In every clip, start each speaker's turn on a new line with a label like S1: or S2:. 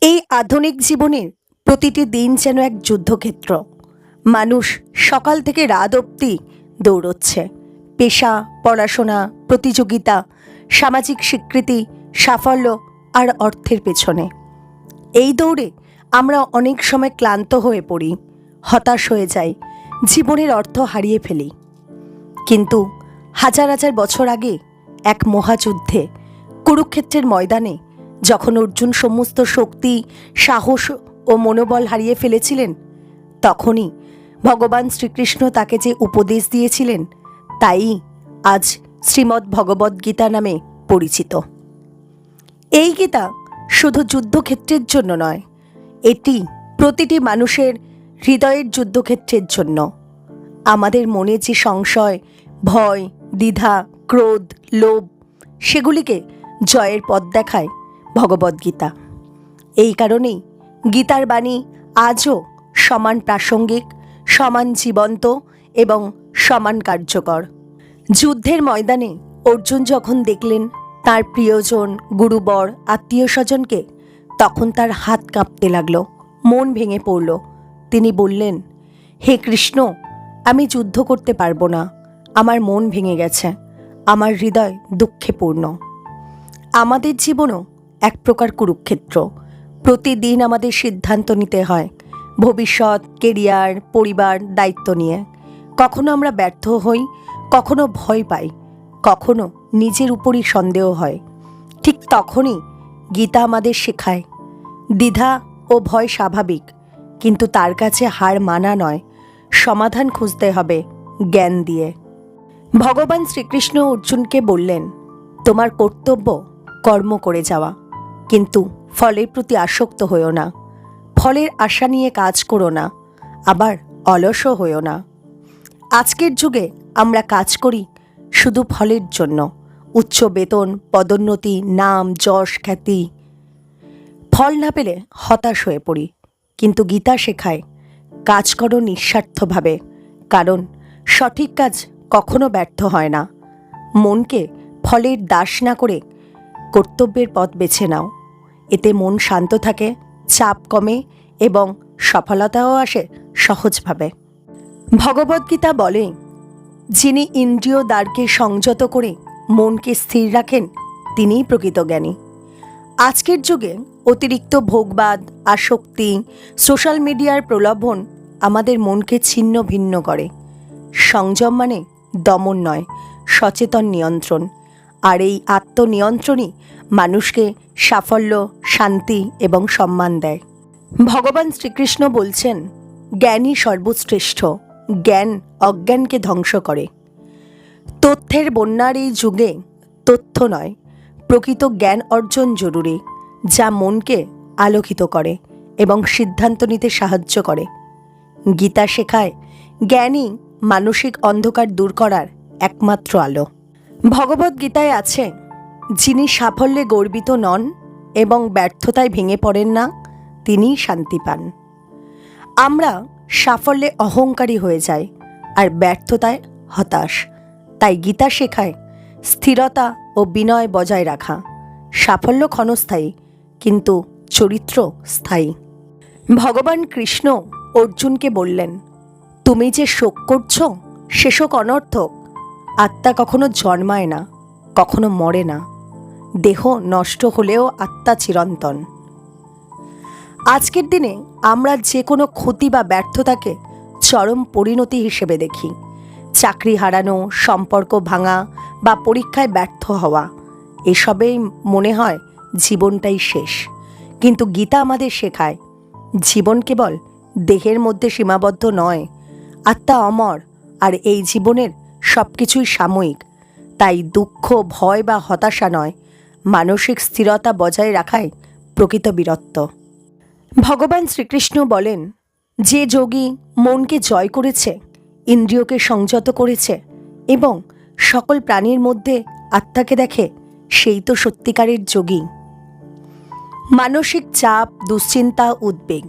S1: এই আধুনিক জীবনের প্রতিটি দিন যেন এক যুদ্ধক্ষেত্র। মানুষ সকাল থেকে রাত অবধি দৌড়চ্ছে। পেশা, পড়াশোনা, প্রতিযোগিতা, সামাজিক স্বীকৃতি, সাফল্য আর অর্থের পেছনে। এই দৌড়ে আমরা অনেক সময় ক্লান্ত হয়ে পড়ি, হতাশ হয়ে যাই, জীবনের অর্থ হারিয়ে ফেলি। কিন্তু হাজার হাজার বছর আগে এক মহাযুদ্ধে কুরুক্ষেত্রের ময়দানে যখন অর্জুন সমস্ত শক্তি, সাহস ও মনোবল হারিয়ে ফেলেছিলেন, তখনই ভগবান শ্রীকৃষ্ণ তাকে যে উপদেশ দিয়েছিলেন, তাই আজ শ্রীমদ্ ভগবদ্ গীতা নামে পরিচিত। এই গীতা শুধু যুদ্ধক্ষেত্রের জন্য নয়, এটি প্রতিটি মানুষের হৃদয়ের যুদ্ধক্ষেত্রের জন্য। আমাদের মনে যে সংশয়, ভয়, দ্বিধা, ক্রোধ, লোভ, সেগুলিকে জয়ের পথ দেখায় ভগবদ্গীতা এই কারণেই গীতার বাণী আজও সমান প্রাসঙ্গিক, সমান জীবন্ত এবং সমান কার্যকর। যুদ্ধের ময়দানে অর্জুন যখন দেখলেন তার প্রিয়জন, গুরুবর আত্মীয় স্বজনকে তখন তার হাত কাঁপতে লাগল, মন ভেঙে পড়ল। তিনি বললেন, হে কৃষ্ণ, আমি যুদ্ধ করতে পারব না। আমার মন ভেঙে গেছে। আমার হৃদয় দুঃখে পূর্ণ। আমাদের জীবনও এক প্রকার কুরুক্ষেত্র। প্রতিদিন আমাদের সিদ্ধান্ত নিতে হয়, ভবিষ্যৎ, কেরিয়ার, পরিবার, দায়িত্ব নিয়ে। কখনো আমরা ব্যর্থ হই, কখনো ভয় পাই, কখনো নিজের উপরই সন্দেহ হয়। ঠিক তখনই গীতা আমাদের শেখায়, দ্বিধা ও ভয় স্বাভাবিক, কিন্তু তার কাছে হার মানা নয়, সমাধান খুঁজতে হবে জ্ঞান দিয়ে। ভগবান শ্রীকৃষ্ণ অর্জুনকে বললেন, তোমার কর্তব্য কর্ম করে যাওয়া। কিন্তু ফলের প্রতি আসক্ত হইও না। ফলের আশা নিয়ে কাজ করো না, আবার অলসও হইও না। আজকের যুগে আমরা কাজ করি শুধু ফলের জন্য, উচ্চ বেতন, পদোন্নতি, নাম, যশ, খ্যাতি। ফল না পেলে হতাশ হয়ে পড়ি, কিন্তু গীতা শেখায়, কাজ করো নিঃস্বার্থভাবে, কারণ সঠিক কাজ কখনো ব্যর্থ হয় না। মনকে ফলের দাস না করে কর্তব্যের পথ বেছে নাও। এতে মন শান্ত থাকে, চাপ কমে এবং সফলতাও আসে সহজভাবে। ভগবদ্গীতা বলে, যিনি ইন্দ্রিয় দ্বারকে সংযত করে মনকে স্থির রাখেন, তিনিই প্রকৃত জ্ঞানী। আজকের যুগে অতিরিক্ত ভোগবাদ, আসক্তি, সোশ্যাল মিডিয়ার প্রলোভন আমাদের মনকে ছিন্ন ভিন্ন করে। সংযম মানে দমন নয়, সচেতন নিয়ন্ত্রণ। আর এই আত্মনিয়ন্ত্রণই মানুষকে সাফল্য, শান্তি এবং সম্মান দেয়। ভগবান শ্রীকৃষ্ণ বলছেন, জ্ঞানই সর্বশ্রেষ্ঠ। জ্ঞান অজ্ঞানকে ধ্বংস করে। তথ্যের বন্যার এই যুগে তথ্য নয়, প্রকৃত জ্ঞান অর্জন জরুরি, যা মনকে আলোকিত করে এবং সিদ্ধান্ত নিতে সাহায্য করে। গীতা শেখায়, জ্ঞানই মানসিক অন্ধকার দূর করার একমাত্র আলো। ভগবদ্গীতায় আছে যিনি সাফল্যে গর্বিত নন এবং ব্যর্থতায় ভেঙে পড়েন না, তিনিই শান্তি পান। আমরা সাফল্যে অহংকারী হয়ে যাই আর ব্যর্থতায় হতাশ। তাই গীতা শেখায়, স্থিরতা ও বিনয় বজায় রাখা। সাফল্য ক্ষণস্থায়ী, কিন্তু চরিত্র স্থায়ী। ভগবান কৃষ্ণ অর্জুনকে বললেন, তুমি যে শোক করছ, সে শোক অনর্থক। আত্মা কখনো জন্মায় না, কখনো মরে না। দেহ নষ্ট হলেও আত্মা চিরন্তন। আজকের দিনে আমরা যে কোনো ক্ষতি বা ব্যর্থতাকে চরম পরিণতি হিসেবে দেখি। চাকরি হারানো, সম্পর্ক ভাঙা বা পরীক্ষায় ব্যর্থ হওয়া, এসবেই মনে হয় জীবনটাই শেষ। কিন্তু গীতা আমাদের শেখায়, জীবন কেবল দেহের মধ্যে সীমাবদ্ধ নয়, আত্মা অমর আর এই জীবনের সব কিছুই সাময়িক। তাই দুঃখ, ভয় বা হতাশা নয় মানসিক স্থিরতা বজায় রাখাই প্রকৃত বীরত্ব। ভগবান শ্রীকৃষ্ণ বলেন, যে যোগী মনকে জয় করেছে, ইন্দ্রিয়কে সংযত করেছে এবং সকল প্রাণীর মধ্যে আত্মাকে দেখে সেই তো সত্যিকারের যোগী। মানসিক চাপ, দুশ্চিন্তা, উদ্বেগ,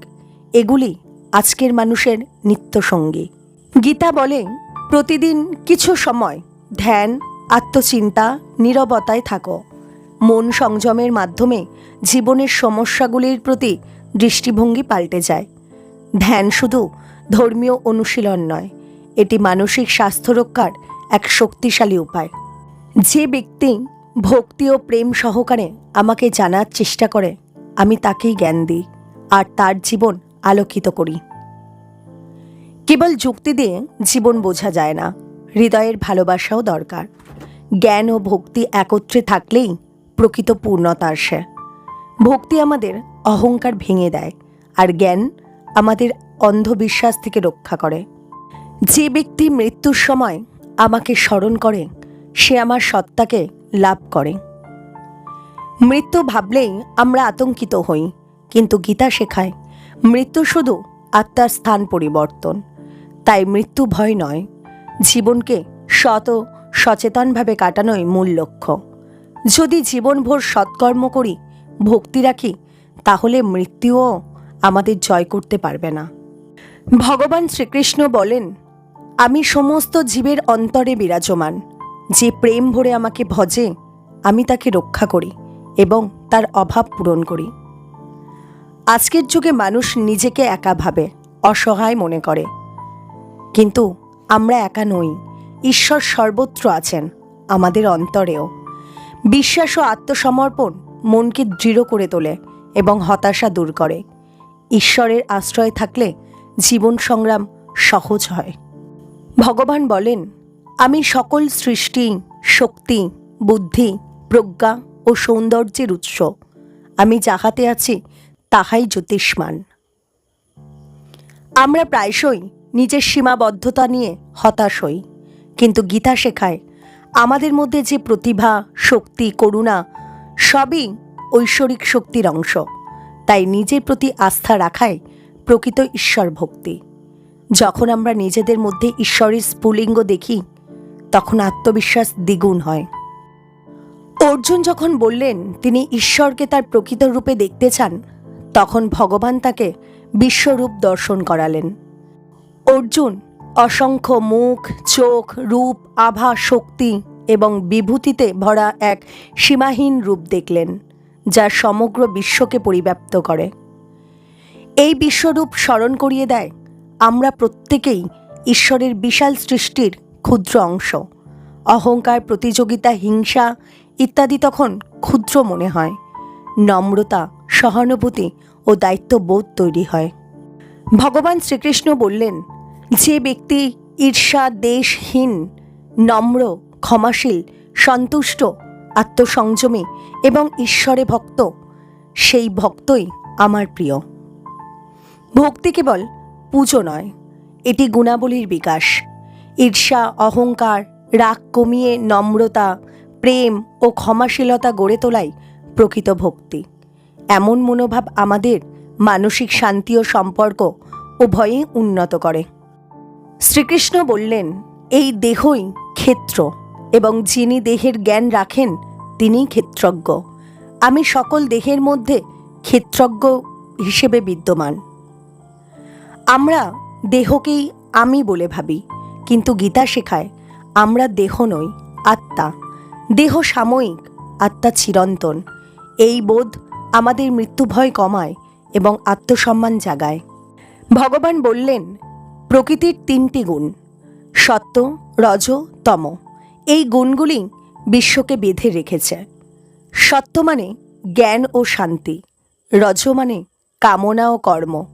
S1: এগুলি আজকের মানুষের নিত্যসঙ্গী গীতা বলে, প্রতিদিন কিছু সময় ধ্যান, আত্মচিন্তা, নীরবতায় থাকো। মন সংযমের মাধ্যমে জীবনের সমস্যাগুলির প্রতি দৃষ্টিভঙ্গি পাল্টে যায়। ধ্যান শুধু ধর্মীয় অনুশীলন নয়, এটি মানসিক স্বাস্থ্য রক্ষার এক শক্তিশালী উপায়। যে ব্যক্তি ভক্তি ও প্রেম সহকারে আমাকে জানার চেষ্টা করে, আমি তাকেই জ্ঞান দিই আর তার জীবন আলোকিত করি। কেবল যুক্তি দিয়ে জীবন বোঝা যায় না, হৃদয়ের ভালোবাসাও দরকার। জ্ঞান ও ভক্তি একত্রে থাকলেই প্রকৃত পূর্ণতা আসে। ভক্তি আমাদের অহংকার ভেঙে দেয় আর জ্ঞান আমাদের অন্ধবিশ্বাস থেকে রক্ষা করে। যে ব্যক্তি মৃত্যুর সময় আমাকে স্মরণ করে, সে আমার সত্তাকে লাভ করে। মৃত্যু ভাবলেই আমরা আতঙ্কিত হই, কিন্তু গীতা শেখায়, মৃত্যু শুধু আত্মার স্থান পরিবর্তন। তাই মৃত্যু ভয় নয়, জীবনকে শত সচেতনভাবে কাটানোই মূল লক্ষ্য। যদি জীবনভর সৎকর্ম করি, ভক্তি রাখি, তাহলে মৃত্যুও আমাদের জয় করতে পারবে না। ভগবান শ্রীকৃষ্ণ বলেন, আমি সমস্ত জীবের অন্তরে বিরাজমান। যে প্রেম ভরে আমাকে ভজে, আমি তাকে রক্ষা করি এবং তার অভাব পূরণ করি। আজকের যুগে মানুষ নিজেকে একা ভাবে, অসহায় মনে করে। কিন্তু আমরা একা নই। ঈশ্বর সর্বত্র আছেন, আমাদের অন্তরেও। বিশ্বাস ও আত্মসমর্পণ মনকে দৃঢ় করে তোলে এবং হতাশা দূর করে। ঈশ্বরের আশ্রয় থাকলে জীবন সংগ্রাম সহজ হয়। ভগবান বলেন, আমি সকল সৃষ্টি, শক্তি, বুদ্ধি, প্রজ্ঞা ও সৌন্দর্যের উৎস। আমি যাহাতে আছি, তাহাই জ্যোতিষ্মান। আমরা প্রায়শই নিজের সীমাবদ্ধতা নিয়ে হতাশ হই, কিন্তু গীতা শেখায় আমাদের মধ্যে যে প্রতিভা, শক্তি, করুণা, সবই ঐশ্বরিক শক্তির অংশ। তাই নিজের প্রতি আস্থা রাখাই প্রকৃত ঈশ্বর ভক্তি যখন আমরা নিজেদের মধ্যে ঈশ্বরের স্ফুলিঙ্গ দেখি, তখন আত্মবিশ্বাস দ্বিগুণ হয়। অর্জুন যখন বললেন, তিনি ঈশ্বরকে তার প্রকৃত রূপে দেখতে চান, তখন ভগবান তাকে বিশ্বরূপ দর্শন করালেন। অর্জুন অসংখ্য মুখ, চোখ, রূপ, আভা, শক্তি এবং বিভূতিতে ভরা এক সীমাহীন রূপ দেখলেন, যা সমগ্র বিশ্বকে পরিব্যাপ্ত করে। এই বিশ্বরূপ স্মরণ করিয়ে দেয়, আমরা প্রত্যেকেই ঈশ্বরের বিশাল সৃষ্টির ক্ষুদ্র অংশ। অহংকার, প্রতিযোগিতা, হিংসা ইত্যাদি তখন ক্ষুদ্র মনে হয়। নম্রতা, সহানুভূতি ও দায়িত্ববোধ তৈরি হয়। ভগবান শ্রীকৃষ্ণ বললেন যে ব্যক্তি ঈর্ষা দেশহীন নম্র, ক্ষমাশীল, সন্তুষ্ট, আত্মসংযমী এবং ঈশ্বরে ভক্ত, সেই ভক্তই আমার প্রিয়। ভক্তি কেবল পুজো নয়, এটি গুণাবলীর বিকাশ। ঈর্ষা, অহংকার, রাগ কমিয়ে নম্রতা, প্রেম ও ক্ষমাশীলতা গড়ে তোলাই প্রকৃত ভক্তি। এমন মনোভাব আমাদের মানসিক শান্তি ও সম্পর্ক উভয়ই উন্নত করে। শ্রীকৃষ্ণ বললেন, এই দেহই ক্ষেত্র, এবং যিনি দেহের জ্ঞান রাখেন, তিনিই ক্ষেত্রজ্ঞ। আমি সকল দেহের মধ্যে ক্ষেত্রজ্ঞ হিসেবে বিদ্যমান। আমরা দেহকেই আমি বলে ভাবি, কিন্তু গীতা শেখায়, আমরা দেহ নই, আত্মা। দেহ সাময়িক, আত্মা চিরন্তন। এই বোধ আমাদের মৃত্যুভয় কমায় এবং আত্মসম্মান জাগায়। ভগবান বললেন প্রকৃতির তিনটি গুণ, সত্য, রজ, তম। এই গুণগুলি বিশ্বকে বেঁধে রেখেছে। সত্য মানে জ্ঞান ও শান্তি, রজ মানে কামনা ও কর্ম,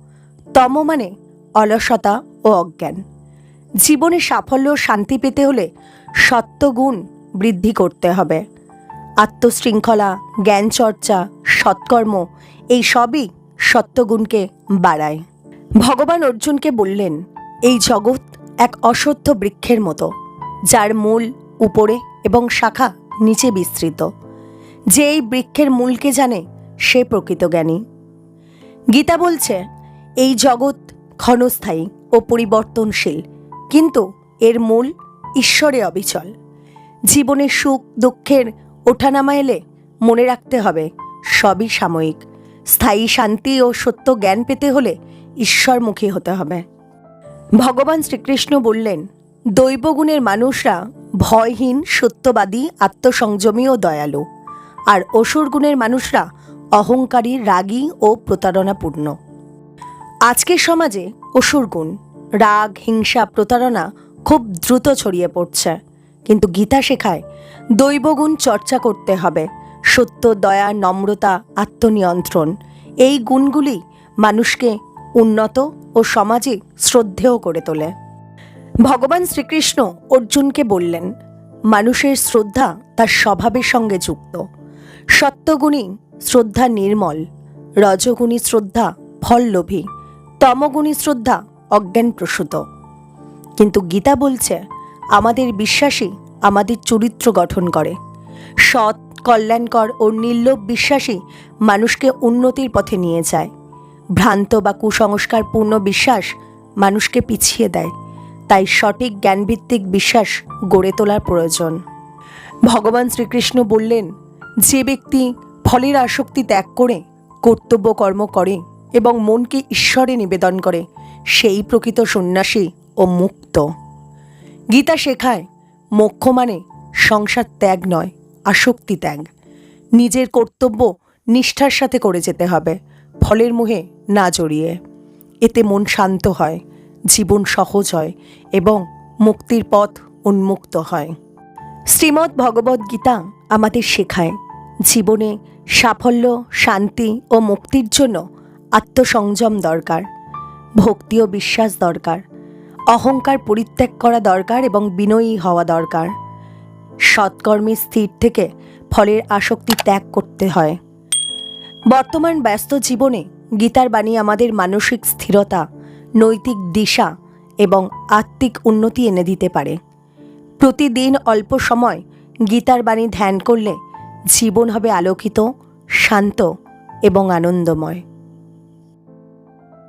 S1: তম মানে অলসতা ও অজ্ঞান। জীবনে সাফল্য ও শান্তি পেতে হলে সত্যগুণ বৃদ্ধি করতে হবে। আত্মশৃঙ্খলা, জ্ঞান চর্চা, সৎকর্ম, এই সবই সত্যগুণকে বাড়ায়। ভগবান অর্জুনকে বললেন এই জগৎ এক অসত্য বৃক্ষের মতো, যার মূল, উপরে এবং শাখা নিচে বিস্তৃত। যে এই বৃক্ষের মূলকে জানে, সে প্রকৃত জ্ঞানী। গীতা বলছে, এই জগৎ ক্ষণস্থায়ী ও পরিবর্তনশীল, কিন্তু এর মূল ঈশ্বরে অবিচল। জীবনে সুখ, দুঃখের ওঠানামা এলে মনে রাখতে হবে, সবই সাময়িক। স্থায়ী শান্তি ও সত্য জ্ঞান পেতে হলে ঈশ্বরমুখী হতে হবে। ভগবান শ্রীকৃষ্ণ বললেন, দৈবগুণের মানুষরা ভয়হীন, সত্যবাদী, আত্মসংযমী ও দয়ালু। আর অসুর গুণের মানুষরা অহংকারী, রাগী ও প্রতারণাপূর্ণ। আজকের সমাজে অসুর গুণ রাগ, হিংসা, প্রতারণা খুব দ্রুত ছড়িয়ে পড়ছে। কিন্তু গীতা শেখায়, দৈবগুণ চর্চা করতে হবে। সত্য, দয়া, নম্রতা, আত্মনিয়ন্ত্রণ, এই গুণগুলি মানুষকে উন্নত ও সমাজে শ্রদ্ধেয় করে তোলে। ভগবান শ্রীকৃষ্ণ অর্জুনকে বললেন, মানুষের শ্রদ্ধা তার স্বভাবের সঙ্গে যুক্ত। সত্যগুণী শ্রদ্ধা নির্মল, রজগুণী শ্রদ্ধা ফললোভী তমগুণী শ্রদ্ধা অজ্ঞানপ্রসূত কিন্তু গীতা বলছে, আমাদের বিশ্বাসী আমাদের চরিত্র গঠন করে। সৎ, কল্যাণকর ও নির্লোভ বিশ্বাসী মানুষকে উন্নতির পথে নিয়ে যায়। ভ্রান্ত বা কুসংস্কারপূর্ণ বিশ্বাস মানুষকে পিছিয়ে দেয়। তাই সঠিক জ্ঞানভিত্তিক বিশ্বাস গড়ে তোলার প্রয়োজন। ভগবান শ্রীকৃষ্ণ বললেন, যে ব্যক্তি ফলের আসক্তি ত্যাগ করে, কর্তব্য কর্ম করে এবং মনকে ঈশ্বরে নিবেদন করে, সেই প্রকৃত সন্ন্যাসী ও মুক্ত। গীতা শেখায়, মোক্ষ মানে সংসার ত্যাগ নয়, আসক্তি ত্যাগ। নিজের কর্তব্য নিষ্ঠার সাথে করে যেতে হবে। ফলের মুহে না জড়িয়ে। এতে মন শান্ত হয়, জীবন সহজ হয় এবং মুক্তির পথ উন্মুক্ত হয়। শ্রীমদ্ ভগবদ্ গীতা আমাদের শেখায়, জীবনে সাফল্য, শান্তি ও মুক্তির জন্য আত্মসংযম দরকার, ভক্তি ও বিশ্বাস দরকার, অহংকার পরিত্যাগ করা দরকার এবং বিনয়ী হওয়া দরকার। সৎকর্মে স্থির থেকে ফলের আসক্তি ত্যাগ করতে হয়। বর্তমান ব্যস্ত জীবনে গীতার বাণী আমাদের মানসিক স্থিরতা, নৈতিক দিশা এবং আত্মিক উন্নতি এনে দিতে পারে। প্রতিদিন অল্প সময় গীতার বাণী ধ্যান করলে জীবন হবে আলোকিত, শান্ত এবং আনন্দময়।